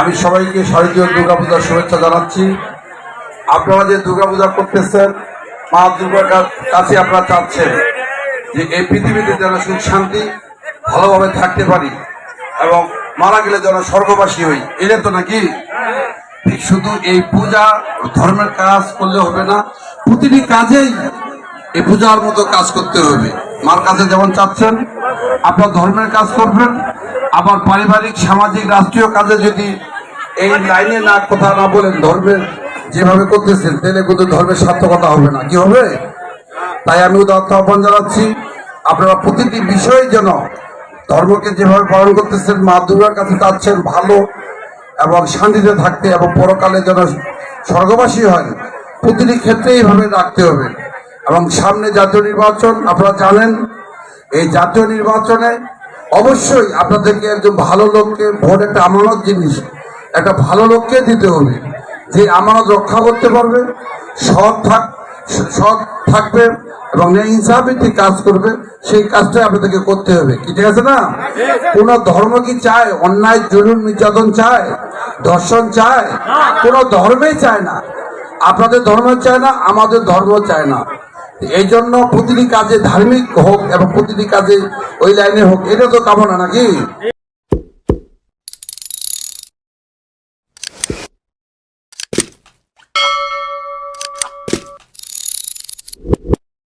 আমি সবাইকে শারদীয় দুর্গাপূজার শুভেচ্ছা জানাচ্ছি। আপনারা যে দুর্গাপূজা করতেছেন, মা দুর্গার কাছে আপনারা চাচ্ছেন যে এই পৃথিবীতে যেন সুখ শান্তি ভালোভাবে থাকতে পারি এবং মারা গেলে যেন স্বর্গবাসী হই। এটা তো নাকি? ঠিক শুধু এই পূজা ধর্মের কাজ করলে হবে না, প্রতিটি কাজেই এই পূজার মতো কাজ করতে হবে। মার কাছে যেমন চাচ্ছেন, আপনার ধর্মের কাজ করবেন আবার পারিবারিক, সামাজিক, রাষ্ট্রীয় কাজে যদি এই লাইনে না কথা না বলেন ধর্মের যেভাবে করতেছেন, তাহলে কিন্তু ধর্মের সার্থকতা হবে না। কি হবে? তাই আমি উদাহরণ আহ্বান জানাচ্ছি, আপনারা প্রতিটি বিষয়ে যেন ধর্মকে যেভাবে পালন করতেছেন, মা দুর্গার কাছে চাচ্ছেন ভালো এবং শান্তিতে থাকতে এবং পরকালে যেন স্বর্গবাসী হয় প্রতিটি ক্ষেত্রে এইভাবে রাখতে হবে। এবং সামনে জাতীয় নির্বাচন, আপনারা জানেন, এই জাতীয় নির্বাচনে অবশ্যই আপনাদেরকে একজন ভালো লোককে ভোট একটা আমানত জিনিস, একটা ভালো লোককে দিতে হবে। যে আমানত রক্ষা করতে পারবে, সৎ থাক, সৎ থাকবে এবং ইনসাফিক কাজ করবে, সেই কাজটাই আপনাদেরকে করতে হবে। কি ঠিক আছে না? কোন ধর্ম কি চায়? অন্যায় জরুর নির্যাতন চায়? দর্শন চায়? কোন ধর্মেই চায় না। আপনাদের ধর্ম চায় না, আমাদের ধর্ম চায় না। এই জন্য প্রতিটি কাজে ধার্মিক হোক এবং প্রতিটি কাজে ওই লাইনে হোক এটা তো কামনা নাকি?